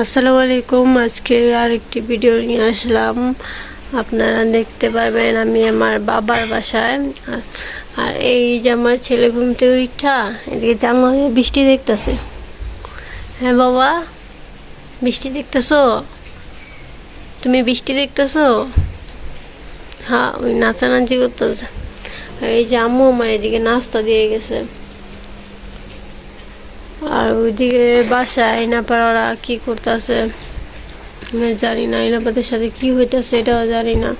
আসসালামু আলাইকুম। আজকে আরেকটি ভিডিও নিয়ে আসলাম। আপনারা দেখতে পারবেন আমি আমার বাবার বাসায়। আর- এই যে আমার ছেলে ঘুম থেকে উঠা, এদিকে জানলা বৃষ্টি দেখতেছে। হ্যাঁ বাবা, বৃষ্টি দেখতেছো? তুমি বৃষ্টি দেখতেছো? হ্যাঁ ওই নাচানাচি করতেছে। এই যে আম্মু আমার এদিকে নাস্তা দিয়ে গেছে। আর ওইদিকে বাসায় আইনাপাড়ারা কি করতেছে? জানি না আইনাপাদের সাথে কি হইতেছে এটাও জানি না।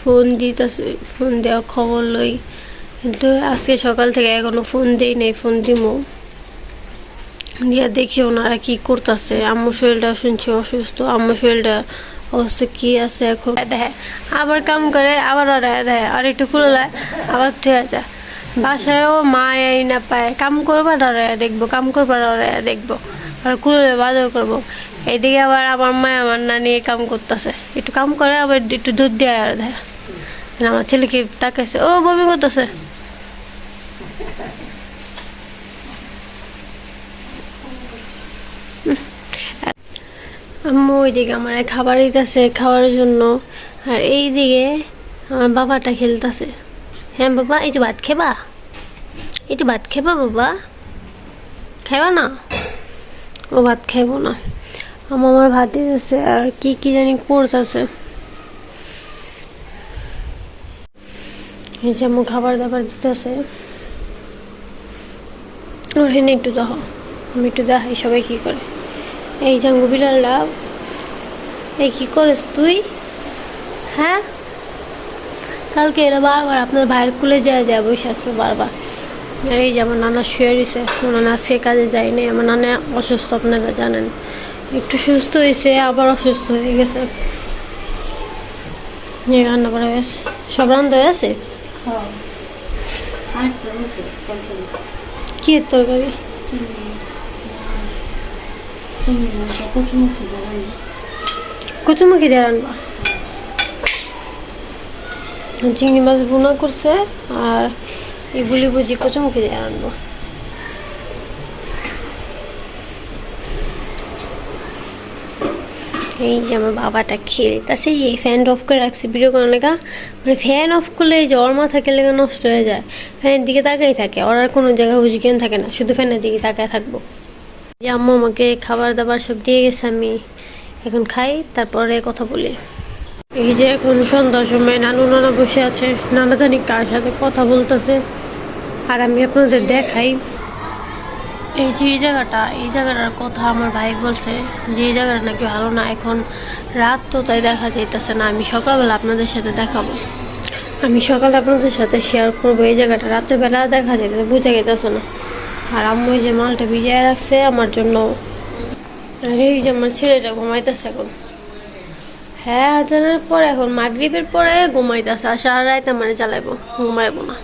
ফোন দিতেছে, ফোন দেওয়া খবর লই। কিন্তু আজকে সকাল থেকে এখনও ফোন দেই নাই, ফোন দিমো। দিয়া দেখি ওনারা কি করতেছে। আম্মু শরীরটা শুনছি অসুস্থ আম্মু শরীরটা অবস্থা কি আছে এখন? দেখে আবার কাম করে, আবার ওরা দেয় আর একটু খুলে আবার ঠিক আছে বাসায়ও মা এই না পায়। কাম করবা ওরা দেখব, কাম করবার ওরা দেখব। আর কুলে বাজার করব। এইদিকে আবার আমার মা আমার নানি কাম করতেছে। একটু কাম করে, আবার একটু দুধ দেয় আর দেয়। আমার ছেলেকে তাকাইছে? ও বমি করতেছে। আম্মু ওইদিকে আমার খাবার দিতেছে খাওয়ার জন্য। আর এইদিকে আমার বাবাটা খেলতেছে। হ্যাঁ বাবা, এই যে ভাত খেবা? এই যে ভাত খেবা বাবা? খাইবা না? ও ভাত খাইবো না। আমার আমার ভাত দিতেছে আর কি কি জানি করতেছে এই যে আম্মু খাবার দাবার দিতেছে। ওর হেনে একটু দেখো আমি একটু দেখাই সবাই কি করে। এই জাঙ্গু বিড়ালটা এই কি করিস তুই? হ্যাঁ? কালকে এরা বারবার আপনার ভাইয়ের কুলে যায় যায় বসে আসলো বারবার। এই যে আমার নানা শুয়ে আমার নানা আজকে কাজে যায়নি। আমার নানা অসুস্থ, আপনারা জানেন। একটু সুস্থ হয়েছে, আবার অসুস্থ হয়ে গেছে। রান্না করা হয়েছে সব রান্না হয়েছে কি তরকারি? কচুমুখি দিয়ে রান্না। চিংড়ি মাছ বোনা করছে, আর এগুলি বুঝি কচুমুখি দিয়ে রান্না এই যে আমার বাবাটা খেলতেছে এই ফ্যান অফ করে রাখছি ভিডিও করে লেগা। মানে ফ্যান অফ করলে এই ওর মাথা খেলে নষ্ট হয়ে যায়। ফ্যানের দিকে তাকাই থাকে, ওর আর কোনো জায়গায় হুজিকেন থাকে না, শুধু ফ্যানের দিকে তাকায় থাকব। যে আম্মু আমাকে খাবার দাবার সব দিয়ে গেছে, আমি এখন খাই, তারপরে কথা বলি। এই যে এখন সন্ধ্যার সময় নানু নানা বসে আছে। নানা জানি কার সাথে কথা বলতেছে। আর আমি আপনাদের দেখাই। এই যে এই জায়গাটা, এই জায়গাটার কথা আমার ভাই বলছে যে এই জায়গাটা নাকি ভালো না। এখন রাত তো তাই দেখা যাইতেছে না। আমি সকালবেলা আপনাদের সাথে দেখাবো। আমি সকালে আপনাদের সাথে শেয়ার করব। এই জায়গাটা রাতের বেলা দেখা যাইতেছে, বোঝা যাইতেছে না। আর আম্মু যে মালটা ভিজিয়ে রাখছে আমার জন্য। আর এই যে আমার ছেলেটা ঘুমাইতেছে এখন। হ্যাঁ আজানের পর এখন মাগরীবের পরে ঘুমাইতেছে। আর সারা রাত আমার চালাইবো ঘুমাইবো না।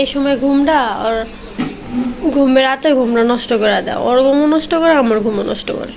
এই সময় ঘুমটা ওর ঘুমের রাতের ঘুমটা নষ্ট করে দেয়। ওর ঘুমও নষ্ট করে, আমার ঘুমও নষ্ট করে।